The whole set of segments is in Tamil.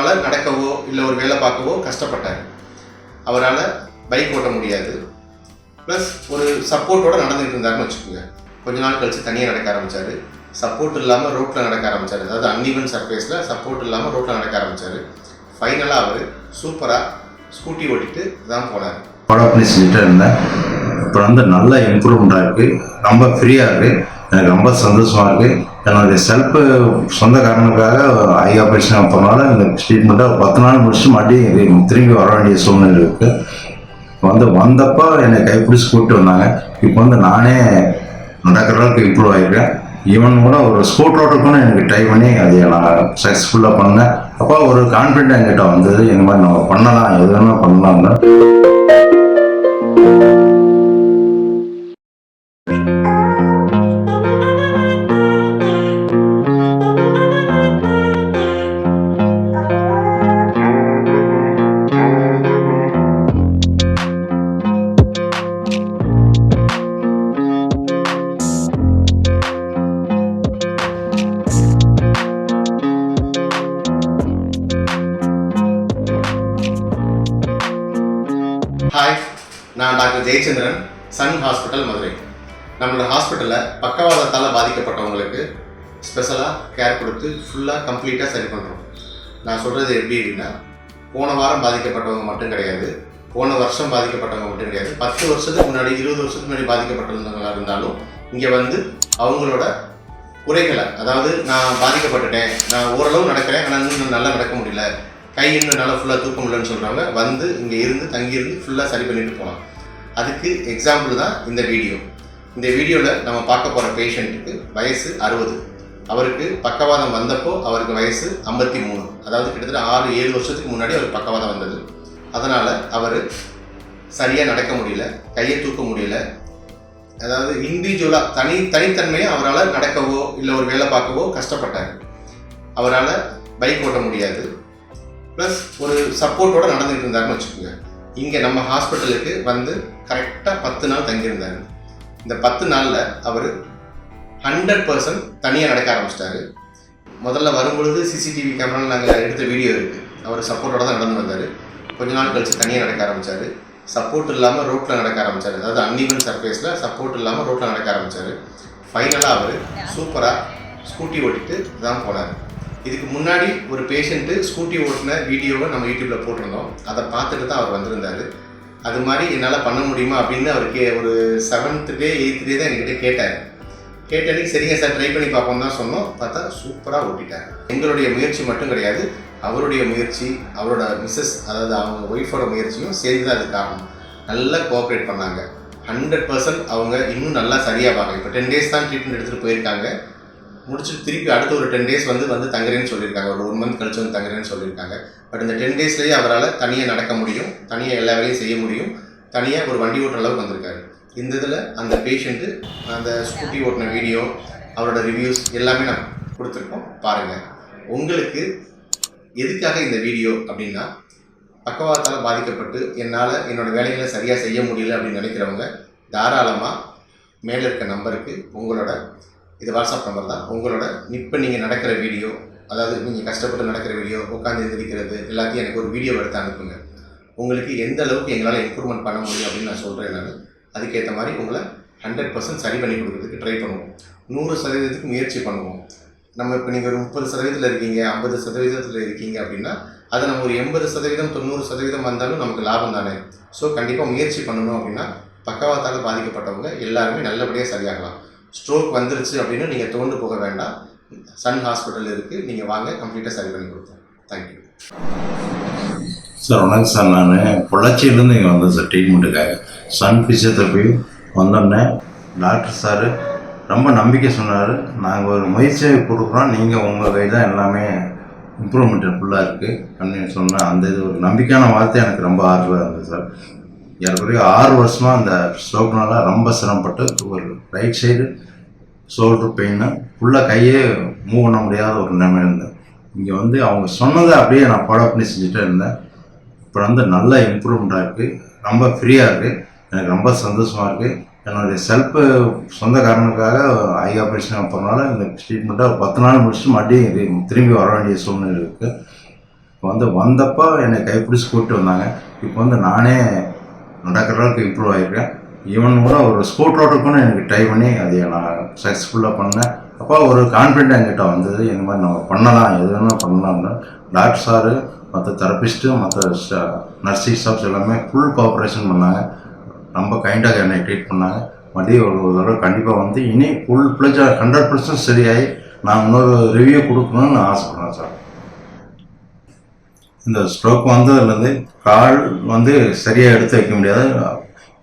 அவரால் நடக்கவோ இல்லை ஒரு வேலை பார்க்கவோ கஷ்டப்பட்டார். அவரால் பைக் ஓட்ட முடியாது. ப்ளஸ் ஒரு சப்போர்ட்டோடு நடந்துகிட்டு இருந்தாருன்னு வச்சுக்கோங்க. கொஞ்ச நாள் கழித்து தனியாக நடக்க ஆரம்பித்தார் சப்போர்ட் இல்லாமல் ரோட்டில் நடக்க ஆரம்பித்தார் அதாவது அன்இவன் சர்ஃபேஸில் சப்போர்ட் இல்லாமல் ரோட்டில் நடக்க ஆரம்பித்தார் ஃபைனலாக அவர் சூப்பராக ஸ்கூட்டி ஓட்டிட்டு தான் போனார். படம் பண்ணி செஞ்சுட்டு இருந்தேன் இப்போ வந்து நல்ல இம்ப்ரூவ்மெண்ட் இருக்குது ரொம்ப ஃப்ரீயாக இருக்குது எனக்கு ரொம்ப சந்தோஷமாக இருக்குது என்னுடைய செல்ஃபு சொந்த காரணங்களுக்காக ஐ ஆப்ரேஷன் அப்புறனால இந்த ட்ரீட்மெண்ட்டாக பத்து நாள் முடிச்சு மறுபடியும் திரும்பி வர வேண்டிய சூழ்நிலை இருக்குது வந்து வந்தப்போ என்னை கைப்பிடிச்சு கூப்பிட்டு வந்தாங்க. இப்போ வந்து நானே நடக்கிற அளவுக்கு இம்ப்ரூவ் ஆகிருக்கேன் ஈவன் கூட ஒரு ஸ்கூட் கூட எனக்கு ட்ரை பண்ணி அதை நான் சக்ஸஸ்ஃபுல்லாக பண்ணேன். அப்போ ஒரு கான்ஃபிடென்ட் என்கிட்ட வந்தது இந்த மாதிரி நம்ம பண்ணலாம் எது பண்ணலாம் ஹாய் நான் doctor Jayachandran Sun hospital Madurai. நம்மளோட ஹாஸ்பிட்டலில் பக்கவாதத்தால் பாதிக்கப்பட்டவங்களுக்கு ஸ்பெஷலாக கேர் கொடுத்து ஃபுல்லாக கம்ப்ளீட்டாக சரி பண்ணுறோம் நான் சொல்கிறது எப்படி அப்படின்னா போன வாரம் பாதிக்கப்பட்டவங்க மட்டும் கிடையாது போன வருஷம் பாதிக்கப்பட்டவங்க மட்டும் கிடையாது. பத்து வருஷத்துக்கு முன்னாடி இருபது வருஷத்துக்கு முன்னாடி பாதிக்கப்பட்டிருந்தவங்களாக இருந்தாலும் இங்கே வந்து அவங்களோட குறைகளை அதாவது நான் பாதிக்கப்பட்டுட்டேன் நான் ஓரளவு நடக்கிறேன் ஆனால் இன்னும் நல்லா நடக்க முடியல கை இன்னும் நல்லா ஃபுல்லாக தூக்க முடியலன்னு சொல்கிறாங்க வந்து இங்கே இருந்து தங்கியிருந்து ஃபுல்லாக சரி பண்ணிட்டு போகலாம் அதுக்கு எக்ஸாம்பிள் தான் இந்த வீடியோ இந்த வீடியோவில் நம்ம பார்க்க போகிற பேஷண்ட்டுக்கு வயசு அறுபது. அவருக்கு பக்கவாதம் வந்தப்போ அவருக்கு வயசு ஐம்பத்தி மூணு. அதாவது கிட்டத்தட்ட ஆறு ஏழு வருஷத்துக்கு முன்னாடி அவருக்கு பக்கவாதம் வந்தது. அதனால் அவர் சரியாக நடக்க முடியல கையை தூக்க முடியல. அதாவது இண்டிவிஜுவலாக தனி தனித்தன்மையை அவரால் நடக்கவோ இல்லை ஒரு வேலை பார்க்கவோ கஷ்டப்பட்டார். அவரால் பைக் ஓட்ட முடியாது. ப்ளஸ் ஒரு சப்போர்ட்டோட நடந்துகிட்டு இருந்தாருன்னு வச்சுக்கோங்க. இங்கே நம்ம ஹாஸ்பிட்டலுக்கு வந்து கரெக்டாக பத்து நாள் தங்கியிருந்தாரு. இந்த பத்து நாளில் அவர் ஹண்ட்ரட் பர்சன்ட் தனியாக நடக்க ஆரம்பிச்சிட்டாரு. முதல்ல வரும்பொழுது சிசிடிவி கேமராவில் நாங்கள் எடுத்த வீடியோ இருக்குது அவர் சப்போர்ட்டோட தான் நடந்து வந்தார். கொஞ்ச நாள் கழிச்சு தனியாக நடக்க ஆரம்பிச்சாரு. சப்போர்ட் இல்லாமல் ரோட்டில் நடக்க ஆரம்பிச்சாரு. அதாவது அன்இவன் சர்ஃபேஸில் சப்போர்ட் இல்லாமல் ரோட்டில் நடக்க ஆரம்பிச்சாரு. ஃபைனலாக அவர் சூப்பராக ஸ்கூட்டி ஓட்டிட்டு தான் போனார். இதுக்கு முன்னாடி ஒரு பேஷண்ட்டு ஸ்கூட்டி ஓட்டின வீடியோவை நம்ம யூடியூப்பில் போட்டிருந்தோம். அதை பார்த்துட்டு தான் அவர் வந்திருந்தார். அது மாதிரி என்னால் பண்ண முடியுமா அப்படின்னு அவருக்கு ஒரு செவன்த்து டே எயித்து டே தான் என்கிட்ட கேட்டார். கேட்டதுக்கு சரிங்க சார் ட்ரை பண்ணி பார்ப்போம் தான் சொன்னோம். பார்த்தா சூப்பராக ஓட்டிட்டார். எங்களுடைய முயற்சி மட்டும் கிடையாது அவருடைய முயற்சி அவரோட மிஸ்ஸஸ் அதாவது அவங்க ஒய்ஃபோட முயற்சியும் சேர்ந்து தான் அது காரணம். நல்லா கோஆப்ரேட் பண்ணாங்க. ஹண்ட்ரட் பர்சன்ட் அவங்க இன்னும் நல்லா சரியாக சரியாவாங்க. இப்போ டென் டேஸ் தான் ட்ரீட்மெண்ட் எடுத்துகிட்டு போயிருக்காங்க. முடிச்சுட்டு திருப்பி அடுத்த ஒரு டென் டேஸ் வந்து வந்து தங்குறேன்னு சொல்லியிருக்காங்க. ஒரு ஒன் மந்த் கழிச்சு வந்து தங்குறேன்னு சொல்லியிருக்காங்க. பட் இந்த டென் டேஸ்லேயே அவரால் தனியாக நடக்க முடியும். தனியாக எல்லா வேலையும் செய்ய முடியும். தனியாக ஒரு வண்டி ஓட்டுற அளவுக்கு வந்திருக்காரு. இந்த இதில் அந்த பேஷண்ட்டு அந்த ஸ்கூட்டி ஓட்டின வீடியோ அவரோட ரிவ்யூஸ் எல்லாமே நான் கொடுத்துருக்கோம். பாருங்கள் உங்களுக்கு எதுக்காக இந்த வீடியோ அப்படின்னா பக்கவாதத்தால் பாதிக்கப்பட்டு என்னால் என்னோடய வேலைகளை சரியாக செய்ய முடியல அப்படின்னு நினைக்கிறவங்க தாராளமாக மேலே இருக்க நம்பருக்கு உங்களோட இது வாட்ஸ்அப் நம்பர் தான். உங்களோட இப்போ நீங்கள் நடக்கிற வீடியோ அதாவது நீங்கள் கஷ்டப்பட்டு நடக்கிற வீடியோ உட்காந்து எந்திரிக்கிறது எல்லாத்தையும் எனக்கு ஒரு வீடியோ எடுத்து அனுப்புங்க. உங்களுக்கு எந்த அளவுக்கு எங்களால் இம்ப்ரூவ்மெண்ட் பண்ண முடியும் அப்படின்னு நான் சொல்கிறேன் நான். அதுக்கேற்ற மாதிரி உங்களை ஹண்ட்ரட் பர்சன்ட் சரி பண்ணி கொடுக்குறதுக்கு ட்ரை பண்ணுவோம். நூறு சதவீதத்துக்கு முயற்சி பண்ணுவோம். நம்ம இப்போ நீங்கள் ஒரு முப்பது சதவீதத்தில் இருக்கீங்க ஐம்பது சதவீதத்தில் இருக்கீங்க அப்படின்னா அதை நம்ம ஒரு எண்பது சதவீதம் தொண்ணூறு சதவீதம் வந்தாலும் நமக்கு லாபம் தானே. ஸோ கண்டிப்பாக முயற்சி பண்ணணும் அப்படின்னா பக்கவாத்தால் பாதிக்கப்பட்டவங்க எல்லாருமே நல்லபடியாக சரியாகலாம். ஸ்ட்ரோக் வந்துருச்சு அப்படின்னு நீங்கள் தோண்டு போக வேண்டாம். சன் ஹாஸ்பிட்டல் இருக்குது நீங்கள் வாங்க கம்ப்ளீட்டாக சரி பண்ணி கொடுப்போம் தேங்க்யூ சார் வணக்கம் சார் நான் பொள்ளாச்சியிலேருந்து இங்கே வந்தேன் சார் ட்ரீட்மெண்ட்டுக்காக சன் ஃபிசியோதெரப்பி வந்தோடனே டாக்டர் சார் ரொம்ப நம்பிக்கை சொன்னார். நாங்கள் ஒரு முயற்சியை கொடுக்குறோம். நீங்கள் உங்கள் கை தான் எல்லாமே இம்ப்ரூவ்மெண்ட் ஃபுல்லாக இருக்குது அப்படின்னு சொன்னேன் அந்த இது ஒரு நம்பிக்கையான வார்த்தை எனக்கு ரொம்ப ஆர்வம் இருந்தது சார் ஏறக்குறைய ஆறு வருஷமாக அந்த ஸ்ட்ரோக்னால ரொம்ப சிரமப்பட்டு ஒரு ரைட் சைடு ஷோல்டர் பெயின் ஃபுல்லாக கையே மூவ் பண்ண முடியாத ஒரு நிலைமை இருந்தேன் இங்கே வந்து அவங்க சொன்னதை அப்படியே நான் ஃபாலோ பண்ணி செஞ்சுட்டே இருந்தேன். இப்போ வந்து நல்ல இம்ப்ரூவ்மெண்ட்டாக இருக்குது ரொம்ப ஃப்ரீயாக இருக்குது எனக்கு ரொம்ப சந்தோஷமாக இருக்குது என்னுடைய செல்ஃபு சொந்த காரணத்துக்காக ஐ ஆப்ரேஷன் அப்புறனால இந்த ட்ரீட்மெண்ட்டை ஒரு பத்து நாள் முடிச்சுட்டு மறுபடியும் திரும்பி வர வேண்டிய சூழ்நிலை இருக்குது இப்போ வந்து வந்தப்போ என்னை கைப்பிடிச்சு கூப்பிட்டு வந்தாங்க. இப்போ வந்து நானே நடக்கிற அளவுக்கு இம்ப்ரூவ் ஆகிருக்கேன் ஈவன் கூட ஒரு ஸ்கூட்டர் ஓட்டுக்குன்னு எனக்கு ட்ரை பண்ணி அதை நான் சக்ஸஸ்ஃபுல்லாக பண்ணேன் அப்போ ஒரு கான்ஃபிடென்ட் என்கிட்ட வந்தது இந்த மாதிரி நம்ம பண்ணலாம் எது வேணால் பண்ணலாம்னு. டாக்டர் சாரு மற்ற தெரபிஸ்ட்டு மற்ற நர்சிங் ஸ்டாஃப்ஸ் எல்லாமே ஃபுல் கோஆப்ரேஷன் பண்ணாங்க. ரொம்ப கைண்டாக என்னை ட்ரீட் பண்ணாங்க. மறுபடியும் ஒரு ஒரு தடவை கண்டிப்பாக வந்து இனி ஃபுல் ப்ளஜாக ஹண்ட்ரட் பர்சன்ட் சரியாகி நான் இன்னொரு ரிவ்யூ கொடுக்கணும்னு நான் சார். இந்த ஸ்ட்ரோக் வந்ததுலேருந்து கால் வந்து சரியாக எடுத்து வைக்க முடியாது.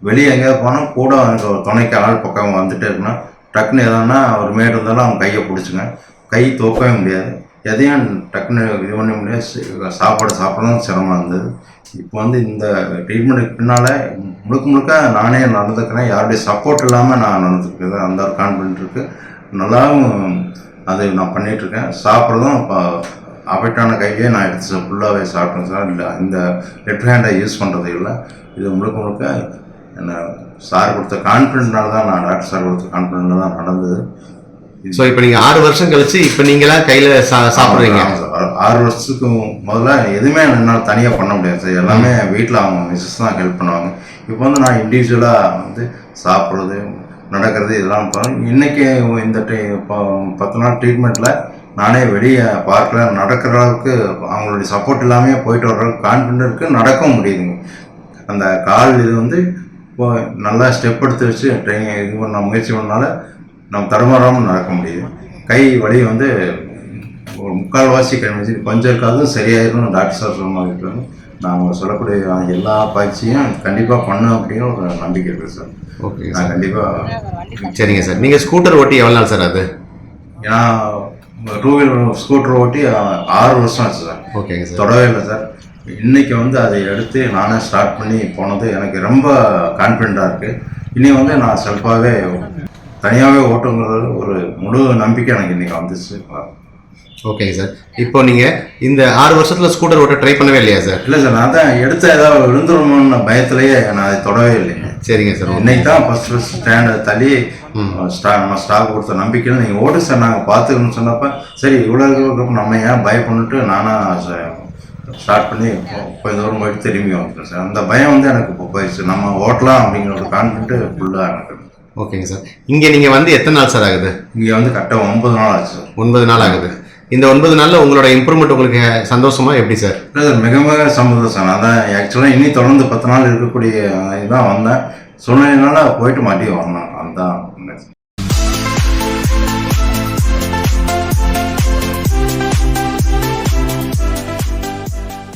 வெளியே எங்கேயாவது போனால் கூட அவனுக்கு ஒரு துணைக்கு ஆள் பக்கம் வந்துட்டே இருக்கணும் டக்குன்னு எதனா அவர் மேடு இருந்தாலும் அவன் கையை பிடிச்சிங்க. கை தூக்கவே முடியாது. எதையும் டக்குன்னு இது பண்ண முடியாது. சாப்பாடு சாப்பிடவும் சிரமம் இருந்தது இப்போ வந்து இந்த ட்ரீட்மெண்ட்டுக்கு பின்னால் முழுக்க முழுக்க நானே நடந்துக்கிறேன். யாருடைய சப்போர்ட் இல்லாமல் நான் நடந்துக்கிறது அந்த ஒரு கான்ஃபிடென்ட் இருக்குது நல்லாவும் அதை நான் பண்ணிகிட்ருக்கேன் சாப்பிட்றதும் இப்போ அஃபெக்டான கையிலே நான் எடுத்து ஃபுல்லாகவே சாப்பிட்டேன் சார். இல்லை இந்த லெஃப்ட் ஹேண்டை யூஸ் பண்ணுறது இல்லை. இது முழுக்க முழுக்க என்ன சார் கொடுத்த கான்ஃபிடென்ட்னால தான் நான் டாக்டர் சார் கொடுத்த கான்ஃபிடென்ட்ல தான் நடந்தது. ஸோ இப்போ நீங்கள் ஆறு வருஷம் கழிச்சு இப்போ நீங்களா கையில் சா சாப்பிட்றீங்க. ஆறு- வருஷத்துக்கு முதல்ல எதுவுமே என்னால் தனியாக பண்ண முடியாது சார். எல்லாமே வீட்டில் அவங்க மிஸ்ஸஸ் தான் ஹெல்ப் பண்ணுவாங்க. இப்போ வந்து நான் இண்டிவிஜுவலாக வந்து சாப்பிட்றது நடக்கிறது இதெல்லாம் பண்ணுறேன் இன்றைக்கி இந்த இப்போ பத்து நாள் ட்ரீட்மெண்ட்டில் நானே வெளியே பார்க்கல நடக்கிற அளவுக்கு அவங்களுடைய சப்போர்ட் இல்லாமல் போயிட்டு வர அளவுக்கு கான்ஃபிடென்ட் இருக்குது நடக்கவும் முடியுதுங்க அந்த கால் இது வந்து இப்போ நல்லா ஸ்டெப் எடுத்து வச்சு ட்ரைனிங் இது பண்ண முயற்சி பண்ணனால நம்ம தடுமாறாமல் நடக்க முடியுது. கை வலி வந்து ஒரு முக்கால்வாசி கழிச்சு கொஞ்சம் இருக்காதும் சரியாயிரும் டாக்டர் சார் சொன்ன மாதிரி வந்து நாங்கள் சொல்லக்கூடிய எல்லா பயிற்சியும் கண்டிப்பாக பண்ணோம் அப்படின்னு ஒரு நம்பிக்கை இருக்குது சார். ஓகே நான் கண்டிப்பாக சரிங்க சார். நீங்கள் ஸ்கூட்டர் ஓட்டி எவ்வளோ நாள் சார் அது? ஏன்னா டூ வீலர் ஸ்கூட்டர் ஓட்டி ஆறு வருஷம் ஆச்சு சார். ஓகேங்க சார் தொடவே இல்லை சார். இன்னைக்கு வந்து அதை எடுத்து நானே ஸ்டார்ட் பண்ணி போனது எனக்கு ரொம்ப கான்ஃபிடெண்ட்டாக இருக்குது இனி வந்து நான் செல்ஃபாகவே தனியாகவே ஓட்டுங்கிறது ஒரு முழு நம்பிக்கை எனக்கு இன்னைக்கு வந்துச்சு. ஓகேங்க சார் இப்போ நீங்கள் இந்த ஆறு வருஷத்தில் ஸ்கூட்டர் ஓட்ட ட்ரை பண்ணவே இல்லையா சார் இல்லை சார் நான் தான் எடுத்து ஏதாவது விழுந்துருமோன்னு பயத்திலேயே நான் அதை தொடவே இல்லைங்க. சரிங்க சார் இன்னைக்கு தான் ஃபர்ஸ்ட் ஃபர்ஸ்ட் ஸ்டாண்டை தள்ளி ஸ்டா நம்ம ஸ்டாக் கொடுத்த நம்பிக்கையில் நீங்கள் ஓடு சார் நாங்கள் பார்த்துக்கணும்னு சொன்னப்ப சரி இவ்வளோ நம்ம ஏன் பயப்பண்ணுட்டு நானாக ஸ்டார்ட் பண்ணி கொஞ்சம் தூரம் போயிட்டு திரும்பி வந்துட்டேன் சார். அந்த பயம் வந்து எனக்கு இப்போ போயிடுச்சு. நம்ம ஓட்டலாம் அப்படிங்கிற ஒரு கான்ஃபிடென்ட்டு ஃபுல்லாக எனக்கு ஓகேங்க சார். இங்கே நீங்கள் வந்து எத்தனை நாள் சார் ஆகுது? இங்கே வந்து கரெக்டாக ஒன்பது நாள் ஆச்சு சார். ஒன்பது நாள் ஆகுது. இந்த ஒன்பது நாளில் உங்களோட இம்ப்ரூவ்மெண்ட் உங்களுக்கு சந்தோஷமா எப்படி சார் இல்லை சார் மிக மிக சந்தோஷம் சார் ஆக்சுவலாக இனி தொடர்ந்து பத்து நாள் இருக்கக்கூடிய இதுதான் வந்தேன். சூழ்நிலைனால போயிட்டு மாட்டி வரணும். அதுதான்